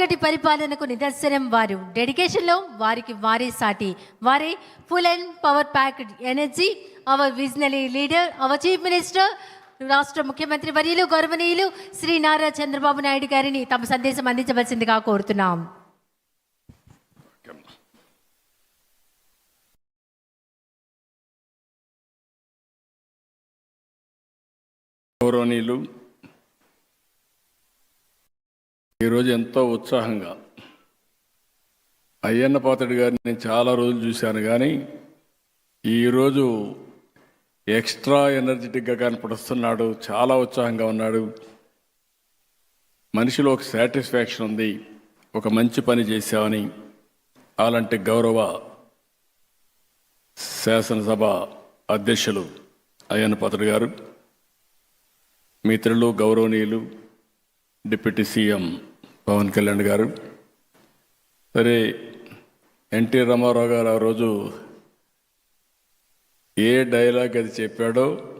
చక్కటి పరిపాలనకు నిదర్శనం వారు. డెడికేషన్లో వారికి వారే సాటి. వారే full and power packed energy our visionary leader our chief minister రాష్ట్ర ముఖ్యమంత్రి వర్యులు గౌరవనీయులు శ్రీ నారా చంద్రబాబు నాయుడు గారిని తమ సందేశం అందించవలసిందిగా కోరుతున్నాం. గౌరవనీయులు ఈరోజు ఎంతో ఉత్సాహంగా అయ్యన్న పాత్రుడి గారిని నేను చాలా రోజులు చూశాను కానీ ఈరోజు ఎక్స్ట్రా ఎనర్జెటిక్గా కనపడుస్తున్నాడు చాలా ఉత్సాహంగా ఉన్నాడు. మనిషిలో ఒక సాటిస్ఫాక్షన్ ఉంది ఒక మంచి పని చేశామని అలాంటి గౌరవ శాసనసభ అధ్యక్షులు అయ్యన్న పాత్రుడు గారు మిత్రులు గౌరవనీయులు డిప్యూటీ సీఎం పవన్ కళ్యాణ్ గారు. సరే ఎన్టీ రామారావు గారు ఆ రోజు ఏ డైలాగ్ అది చెప్పాడో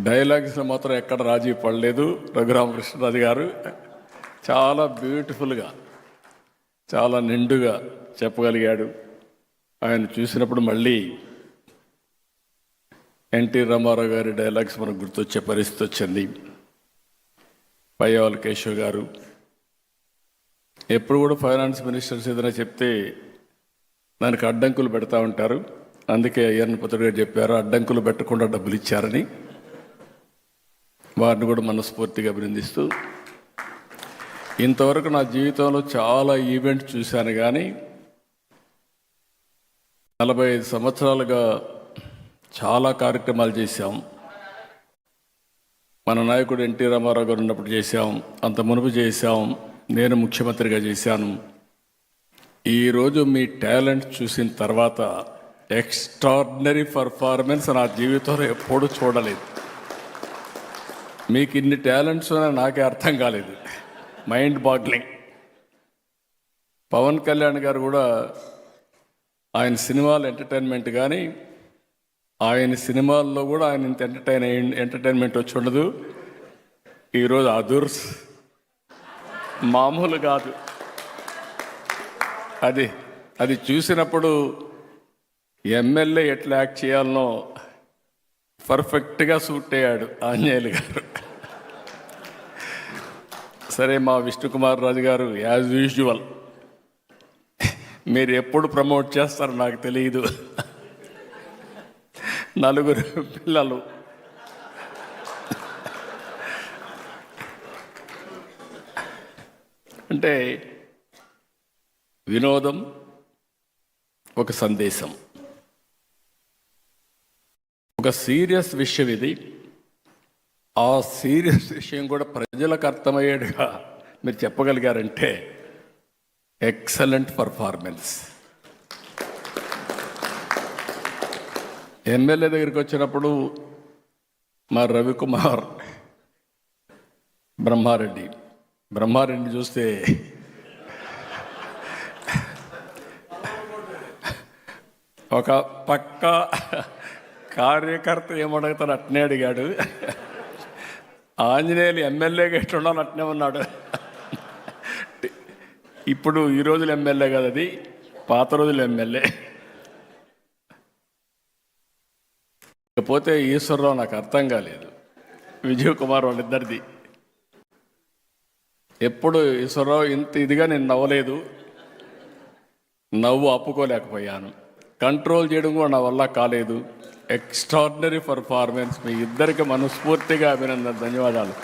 డైలాగ్స్ మాత్రం ఎక్కడ రాజీ పడలేదు రఘురామకృష్ణరాజు గారు. చాలా బ్యూటిఫుల్గా చాలా నిండుగా చెప్పగలిగాడు. ఆయన చూసినప్పుడు మళ్ళీ ఎన్టీ రామారావు గారి డైలాగ్స్ మనకు గుర్తొచ్చే పరిస్థితి వచ్చింది. పయ్యవాళ్ళ కేశవ్ గారు. ఎప్పుడు కూడా ఫైనాన్స్ మినిస్టర్స్ ఏదైనా చెప్తే దానికి అడ్డంకులు పెడతా ఉంటారు. అందుకే అయ్యన్న పుత్రుడు గారు చెప్పారు అడ్డంకులు పెట్టకుండా డబ్బులు ఇచ్చారని. వారిని కూడా మనస్ఫూర్తిగా అభినందిస్తూ ఇంతవరకు నా జీవితంలో చాలా ఈవెంట్ చూశాను కానీ నలభై ఐదు సంవత్సరాలుగా చాలా కార్యక్రమాలు చేశాం. మన నాయకుడు ఎన్టీ రామారావు గారు ఉన్నప్పుడు చేశాం అంత మునుపు చేశాం నేను ముఖ్యమంత్రిగా చేశాను. ఈరోజు మీ టాలెంట్ చూసిన తర్వాత ఎక్స్ట్రాడినరీ పర్ఫార్మెన్స్ నా జీవితంలో ఎప్పుడూ చూడలేదు. మీకు ఇన్ని టాలెంట్స్ ఉన్నాయని నాకే అర్థం కాలేదు. Mind boggling. పవన్ కళ్యాణ్ గారు కూడా ఆయన సినిమాలు ఎంటర్టైన్మెంట్ కానీ ఆయన సినిమాల్లో కూడా ఆయన ఇంత ఎంటర్టైన్ ఎంటర్టైన్మెంట్ వచ్చి ఉండదు. ఈరోజు అదుర్స్. మామూలు కాదు. అది అది చూసినప్పుడు ఎమ్మెల్యే ఎట్లా యాక్ట్ చేయాలనో పర్ఫెక్ట్గా సూట్ అయ్యాడు ఆంజనేయులు గారు. సరే మా విష్ణుకుమార్ రాజు గారు యాజ్ యూజువల్. మీరు ఎప్పుడు ప్రమోట్ చేస్తారో నాకు తెలియదు నలుగురు పిల్లలు. అంటే వినోదం ఒక సందేశం. ఒక సీరియస్ విషయం ఇది. ఆ సీరియస్ విషయం కూడా ప్రజలకు అర్థమయ్యేట్టుగా మీరు చెప్పగలిగారంటే ఎక్సలెంట్ పర్ఫార్మెన్స్. ఎమ్మెల్యే దగ్గరికి వచ్చినప్పుడు మా రవికుమార్ బ్రహ్మారెడ్డి. బ్రహ్మారెడ్డి చూస్తే ఒక పక్క కార్యకర్త ఏమడుగుతాడు అట్నే అడిగాడు. ఆంజనేయులు ఎమ్మెల్యేగా ఎట్లున్నాను అట్నే ఉన్నాడు. ఇప్పుడు ఈ రోజులు ఎమ్మెల్యే కదా అది పాత రోజులు ఎమ్మెల్యే. ఇకపోతే ఈశ్వరరావు నాకు అర్థం కాలేదు. విజయ్ కుమార్ వాళ్ళిద్దరిది. ఎప్పుడు ఈశ్వరరావు ఇంత ఇదిగా నేను నవ్వలేదు. నవ్వు అప్పుకోలేకపోయాను కంట్రోల్ చేయడం కూడా నా వల్ల కాలేదు. ఎక్స్ట్రాడినరీ పర్ఫార్మెన్స్ మీ ఇద్దరికి మనస్ఫూర్తిగా అభినందన ధన్యవాదాలు.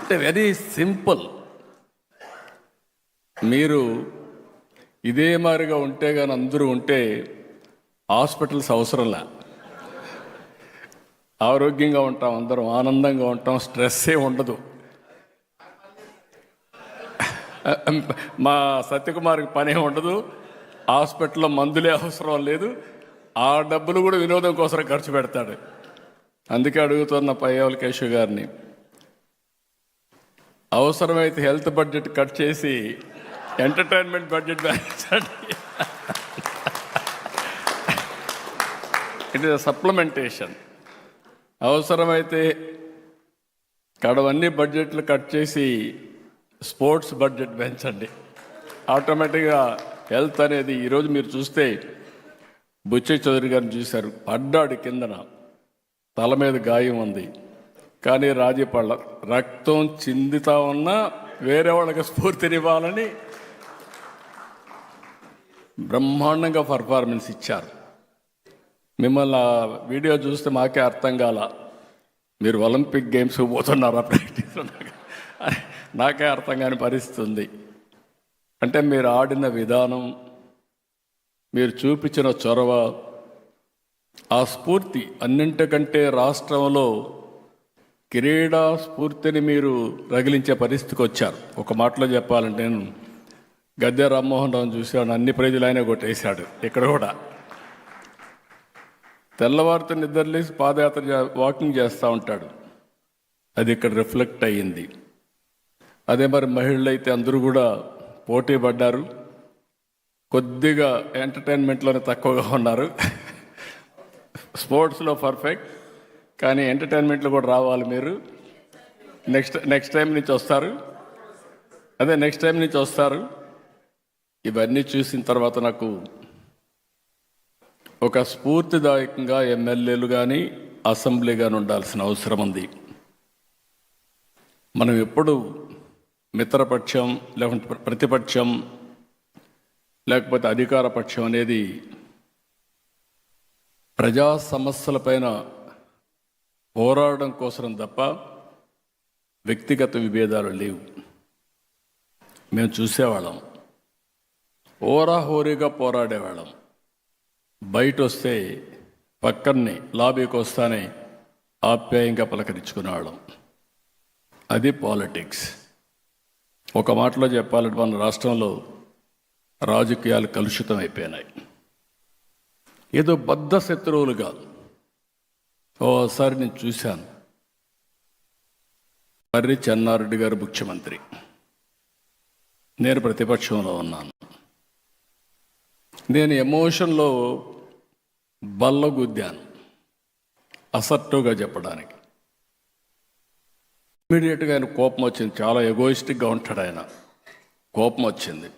అంటే వెరీ సింపుల్ మీరు ఇదే మాదిరిగా ఉంటే కానీ అందరూ ఉంటే హాస్పిటల్స్ అవసరంలా. ఆరోగ్యంగా ఉంటాం అందరం ఆనందంగా ఉంటాం స్ట్రెస్సే ఉండదు. మా సత్యకుమార్కి పని ఉండదు హాస్పిటల్లో మందులే అవసరం లేదు ఆ డబ్బులు కూడా వినోదం కోసం ఖర్చు పెడతాడు. అందుకే అడుగుతున్న పయ్యవల కేశవ్ గారిని అవసరమైతే హెల్త్ బడ్జెట్ కట్ చేసి ఎంటర్టైన్మెంట్ బడ్జెట్ పెంచండి ఇట్ ఇస్ సప్లిమెంటేషన్ అవసరమైతే కడవన్నీ బడ్జెట్లు కట్ చేసి స్పోర్ట్స్ బడ్జెట్ పెంచండి. ఆటోమేటిక్గా హెల్త్ అనేది ఈరోజు మీరు చూస్తే బుచ్చయ్య చౌదరి గారిని చూశారు. పడ్డాడు కిందన తల మీద గాయం ఉంది. కానీ రాజీపళ్ళ రక్తం చిందుతా ఉన్నా వేరే వాళ్ళకి స్ఫూర్తినివ్వాలని బ్రహ్మాండంగా పర్ఫార్మెన్స్ ఇచ్చారు. మిమ్మల్ని ఆ వీడియో చూస్తే మాకే అర్థం కాల. మీరు ఒలింపిక్ గేమ్స్ పోతున్నారా ప్రాక్టీస్ నాకే అర్థం కాని పరిస్థితి ఉంది అంటే మీరు ఆడిన విధానం మీరు చూపించిన చొరవ ఆ స్ఫూర్తి అన్నింటికంటే రాష్ట్రంలో క్రీడా స్ఫూర్తిని మీరు రగిలించే పరిస్థితికి వచ్చారు. ఒక మాటలో చెప్పాలంటే నేను గద్దె రామ్మోహన్ రావు చూశాను అన్ని ప్రజలు ఆయన కొట్టేశాడు. ఇక్కడ కూడా. తెల్లవారితో నిద్రలేసి పాదయాత్ర వాకింగ్ చేస్తూ ఉంటాడు. అది ఇక్కడ రిఫ్లెక్ట్ అయ్యింది. అదే మరి మహిళలు అయితే అందరూ కూడా పోటీ పడ్డారు. కొద్దిగా ఎంటర్టైన్మెంట్లోనే తక్కువగా ఉన్నారు. స్పోర్ట్స్లో పర్ఫెక్ట్ కానీ ఎంటర్టైన్మెంట్లో కూడా రావాలి మీరు. నెక్స్ట్ నెక్స్ట్ టైం నుంచి వస్తారు. అదే నెక్స్ట్ టైం నుంచి వస్తారు. ఇవన్నీ చూసిన తర్వాత నాకు ఒక స్ఫూర్తిదాయకంగా ఎమ్మెల్యేలు కానీ అసెంబ్లీ కానీ ఉండాల్సిన అవసరం ఉంది. మనం ఎప్పుడు మిత్రపక్షం లేకుంటే ప్రతిపక్షం లేకపోతే అధికార పక్షం అనేది ప్రజా సమస్యలపైన పోరాడడం కోసం తప్ప వ్యక్తిగత విభేదాలు లేవు. మేము చూసేవాళ్ళం. హోరాహోరీగా పోరాడేవాళ్ళం. బయట వస్తే పక్కనే లాబీకి వస్తానే ఆప్యాయంగా పలకరించుకునేవాళ్ళం. అది పాలిటిక్స్. ఒక మాటలో చెప్పాలంటే మన రాష్ట్రంలో రాజకీయాలు కలుషితం అయిపోయినాయి ఏదో బద్ధ శత్రువులుగా ఓసారి నేను చూశాను. మర్రి చెన్నారెడ్డి గారు ముఖ్యమంత్రి. నేను ప్రతిపక్షంలో ఉన్నాను. నేను ఎమోషన్లో బల్లగుద్దాను. అసర్టుగా చెప్పడానికి. ఇమీడియట్గా ఆయన కోపం వచ్చింది. చాలా ఎగోయిస్టిక్గా ఉంటాడు ఆయన. కోపం వచ్చింది.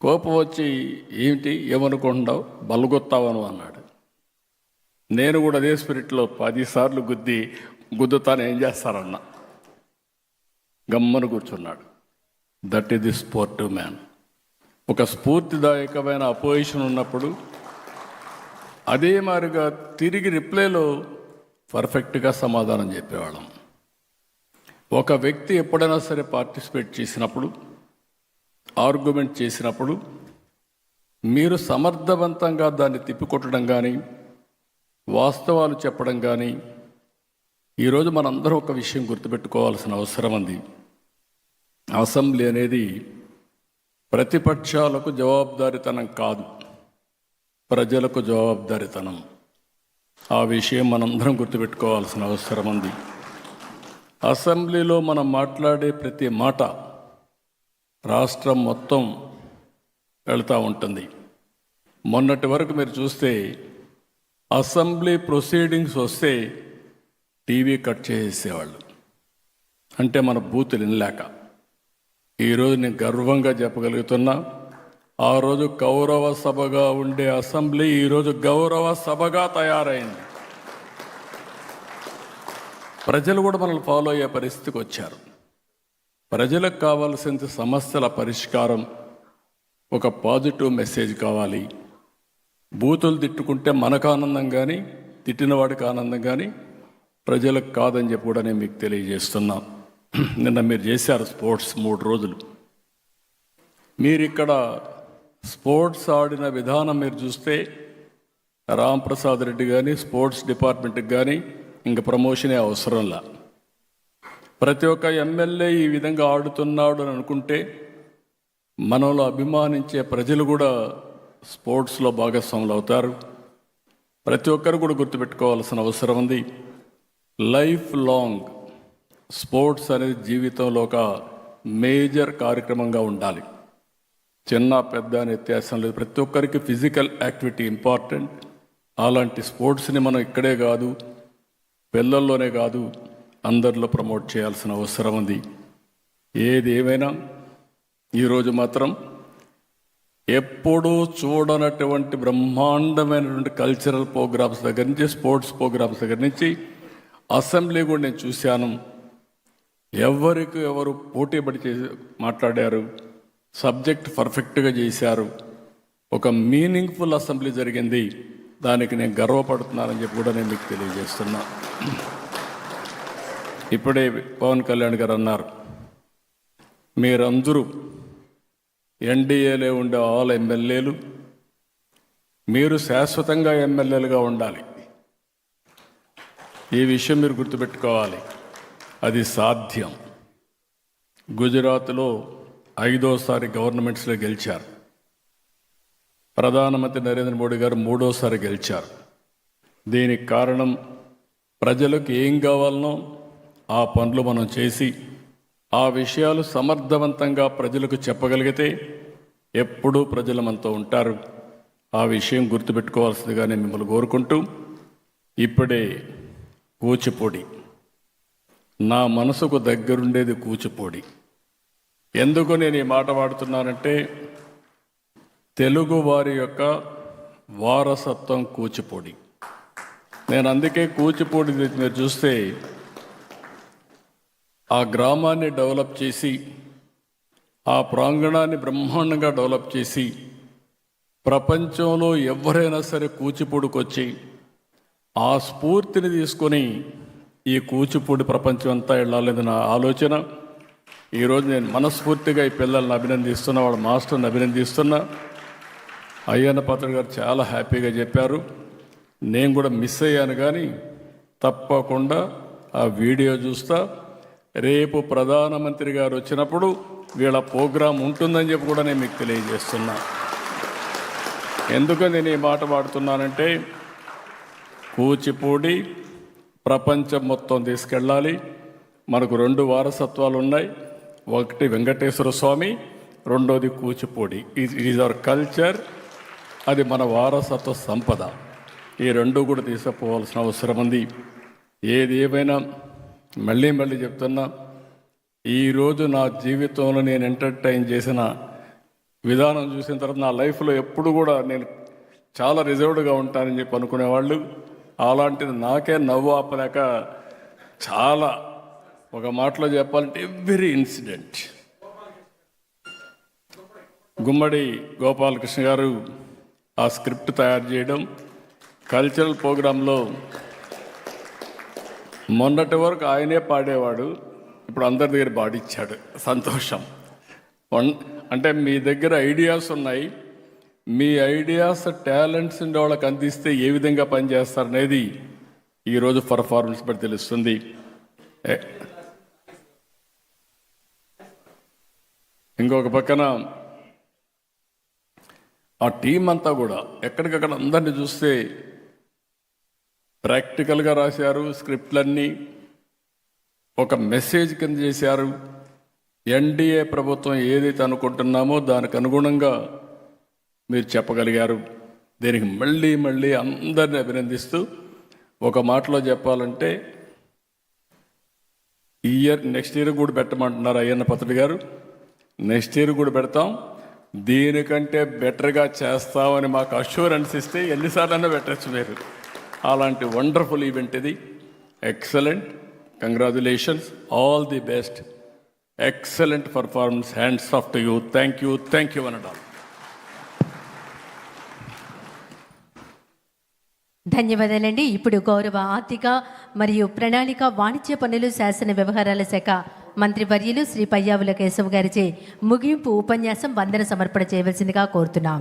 కోపం వచ్చి ఏమిటి? ఏమనుకుంటున్నావు? బల్లగొత్తావను అన్నాడు. నేను కూడా అదే స్పిరిట్లో పదిసార్లు గుద్ది గుద్దుతాను ఏం చేస్తారన్నా. గమ్మను కూర్చున్నాడు. That is the sportive man ఒక స్ఫూర్తిదాయకమైన అపోజిషన్ ఉన్నప్పుడు అదే మాదిరిగా తిరిగి రిప్లైలో పర్ఫెక్ట్గా సమాధానం చెప్పేవాళ్ళం. ఒక వ్యక్తి ఎప్పుడైనా సరే పార్టిసిపేట్ చేసినప్పుడు ఆర్గ్యుమెంట్ చేసినప్పుడు మీరు సమర్థవంతంగా దాన్ని తిప్పికొట్టడం కానీ వాస్తవాలు చెప్పడం కానీ ఈరోజు మనందరం ఒక విషయం గుర్తుపెట్టుకోవాల్సిన అవసరం ఉంది అసెంబ్లీ అనేది ప్రతిపక్షాలకు జవాబుదారితనం కాదు. ప్రజలకు జవాబుదారితనం. ఆ విషయం మనందరం గుర్తుపెట్టుకోవాల్సిన అవసరం ఉంది. అసెంబ్లీలో మనం మాట్లాడే ప్రతి మాట రాష్ట్రం మొత్తం వెళ్తూ ఉంటుంది. మొన్నటి వరకు మీరు చూస్తే అసెంబ్లీ ప్రొసీడింగ్స్ వస్తే టీవీ కట్ చేసేసేవాళ్ళు అంటే మన బూతులు వినలేక. ఈరోజు నేను గర్వంగా చెప్పగలుగుతున్నా ఆ రోజు గౌరవ సభగా ఉండే అసెంబ్లీ ఈరోజు గౌరవ సభగా తయారైంది. ప్రజలు కూడా మనల్ని ఫాలో అయ్యే పరిస్థితికి వచ్చారు. ప్రజలకు కావాల్సిన సమస్యల పరిష్కారం ఒక పాజిటివ్ మెసేజ్ కావాలి. బూతులు తిట్టుకుంటే మనకు ఆనందం కానీ తిట్టిన వాడికి ఆనందం కానీ ప్రజలకు కాదని చెప్పి కూడా నేను మీకు తెలియజేస్తున్నాను నిన్న మీరు చేశారు స్పోర్ట్స్ మూడు రోజులు. మీరు ఇక్కడ స్పోర్ట్స్ ఆడిన విధానం మీరు చూస్తే రాంప్రసాద్ రెడ్డి కానీ స్పోర్ట్స్ డిపార్ట్మెంట్కి కానీ ఇంక ప్రమోషనే అవసరంలా. ప్రతి ఒక్క ఎమ్మెల్యే ఈ విధంగా ఆడుతున్నాడు అని అనుకుంటే మనలో అభిమానించే ప్రజలు కూడా స్పోర్ట్స్లో భాగస్వాములు అవుతారు. ప్రతి ఒక్కరు కూడా గుర్తుపెట్టుకోవాల్సిన అవసరం ఉంది. లైఫ్ లాంగ్ స్పోర్ట్స్ అనేది జీవితంలో ఒక మేజర్ కార్యక్రమంగా ఉండాలి. చిన్న పెద్ద అనే వ్యత్యాసం లేదు. ప్రతి ఒక్కరికి ఫిజికల్ యాక్టివిటీ ఇంపార్టెంట్. అలాంటి స్పోర్ట్స్ని మనం ఇక్కడే కాదు పిల్లల్లోనే కాదు అందరిలో ప్రమోట్ చేయాల్సిన అవసరం ఉంది. ఏది ఏమైనా ఈరోజు మాత్రం ఎప్పుడూ చూడనటువంటి బ్రహ్మాండమైనటువంటి కల్చరల్ ప్రోగ్రామ్స్ దగ్గర నుంచి స్పోర్ట్స్ ప్రోగ్రామ్స్ దగ్గర నుంచి అసెంబ్లీ కూడా నేను చూశాను. ఎవరికి ఎవరు పోటీపడి చేసి మాట్లాడారు? సబ్జెక్ట్ పర్ఫెక్ట్గా చేశారు. ఒక మీనింగ్ఫుల్ అసెంబ్లీ జరిగింది. దానికి నేను గర్వపడుతున్నానని చెప్పి కూడా నేను మీకు తెలియజేస్తున్నా. ఇప్పుడే పవన్ కళ్యాణ్ గారు అన్నారు మీరందరూ ఎన్డీఏలో ఉండే ఆల్ ఎమ్మెల్యేలు మీరు శాశ్వతంగా ఎమ్మెల్యేలుగా ఉండాలి. ఈ విషయం మీరు గుర్తుపెట్టుకోవాలి. అది సాధ్యం. గుజరాత్లో ఐదోసారి గవర్నమెంట్స్లో గెలిచారు. ప్రధానమంత్రి నరేంద్ర మోడీ గారు మూడోసారి గెలిచారు. దీనికి కారణం ప్రజలకు ఏం కావాలనో ఆ పనులు మనం చేసి ఆ విషయాలు సమర్థవంతంగా ప్రజలకు చెప్పగలిగితే ఎప్పుడూ ప్రజలు మనతో ఉంటారు. ఆ విషయం గుర్తుపెట్టుకోవాల్సిందిగా నేను మిమ్మల్ని కోరుకుంటూ ఇప్పుడే కూచిపూడి. నా మనసుకు దగ్గరుండేది కూచిపూడి. ఎందుకు నేను ఈ మాట వాడుతున్నానంటే తెలుగు వారి యొక్క వారసత్వం కూచిపూడి. నేను అందుకే కూచిపూడి మీరు చూస్తే ఆ గ్రామాన్ని డెవలప్ చేసి ఆ ప్రాంగణాన్ని బ్రహ్మాండంగా డెవలప్ చేసి ప్రపంచంలో ఎవరైనా సరే కూచిపూడికి వచ్చి ఆ స్ఫూర్తిని తీసుకొని ఈ కూచిపూడి ప్రపంచం అంతా వెళ్ళాలని నా ఆలోచన. ఈరోజు నేను మనస్ఫూర్తిగా ఈ పిల్లల్ని అభినందిస్తున్నా వాళ్ళ మాస్టర్ని అభినందిస్తున్నా. అయ్యన్న పాత్ర గారు చాలా హ్యాపీగా చెప్పారు. నేను కూడా మిస్ అయ్యాను కానీ తప్పకుండా ఆ వీడియో చూస్తా. రేపు ప్రధానమంత్రి గారు వచ్చినప్పుడు వీళ్ళ ప్రోగ్రాం ఉంటుందని చెప్పి కూడా నేను మీకు తెలియజేస్తున్నా. ఎందుకని నేను ఈ మాట వాడుతున్నానంటే కూచిపూడి ప్రపంచం మొత్తం తీసుకెళ్ళాలి. మనకు రెండు వారసత్వాలు ఉన్నాయి. ఒకటి వెంకటేశ్వర స్వామి రెండోది కూచిపూడి. ఈజ్ అవర్ కల్చర్ అది మన వారసత్వ సంపద. ఈ రెండు కూడా తీసుకుపోవాల్సిన అవసరం ఉంది. ఏది ఏమైనా మళ్ళీ మళ్ళీ చెప్తున్నా ఈరోజు నా జీవితంలో నేను ఎంటర్టైన్ చేసిన విధానం చూసిన తర్వాత నా లైఫ్లో ఎప్పుడు కూడా నేను చాలా రిజర్వ్డ్గా ఉంటానని చెప్పి అనుకునేవాళ్ళు. అలాంటిది నాకే నవ్వు ఆపలేక చాలా ఒక మాటలో చెప్పాలంటే ఎవ్రీ ఇన్సిడెంట్. గుమ్మడి గోపాలకృష్ణ గారు ఆ స్క్రిప్ట్ తయారు చేయడం కల్చరల్ ప్రోగ్రాంలో మొన్నటి వరకు ఆయనే పాడేవాడు ఇప్పుడు అందరి దగ్గర పాడిచ్చాడు. సంతోషం. వన్- అంటే మీ దగ్గర ఐడియాస్ ఉన్నాయి. మీ ఐడియాస్ టాలెంట్స్ ఉండే వాళ్ళకి అందిస్తే ఏ విధంగా పనిచేస్తారనేది ఈరోజు పర్ఫార్మెన్స్ బట్టి తెలుస్తుంది. ఇంకొక పక్కన ఆ టీం అంతా కూడా ఎక్కడికక్కడ అందరిని చూస్తే ప్రాక్టికల్గా రాశారు స్క్రిప్ట్లన్నీ ఒక మెసేజ్ కింద చేశారు. ఎన్డీఏ ప్రభుత్వం ఏదైతే అనుకుంటున్నామో దానికి అనుగుణంగా మీరు చెప్పగలిగారు. దీనికి మళ్ళీ మళ్ళీ అందరిని అభినందిస్తూ ఒక మాటలో చెప్పాలంటే ఈ ఇయర్ నెక్స్ట్ ఇయర్ కూడా పెట్టమంటున్నారు అయ్యన్న పత్రుడు గారు. నెక్స్ట్ ఇయర్ కూడా పెడతాం. దీనికంటే బెటర్గా చేస్తామని మాకు అష్యూరెన్స్ ఇస్తే ఎన్నిసార్లైనా పెట్టచ్చు మీరు. అలాంటి వండర్ఫుల్ ఈవెంట్ ఇది. Excellent congratulations all the best excellent performance hands off to you thank you thank you అనడం ధన్యవాదాలండి. ఇప్పుడు గౌరవ ఆర్థిక మరియు ప్రణాళిక వాణిజ్య పనులు శాసన వ్యవహారాల శాఖ మంత్రి వర్యులు శ్రీ పయ్యావుల కేశవ్ గారిచే ముగింపు ఉపన్యాసం వందన సమర్పణ చేయవలసిందిగా కోరుతున్నాం.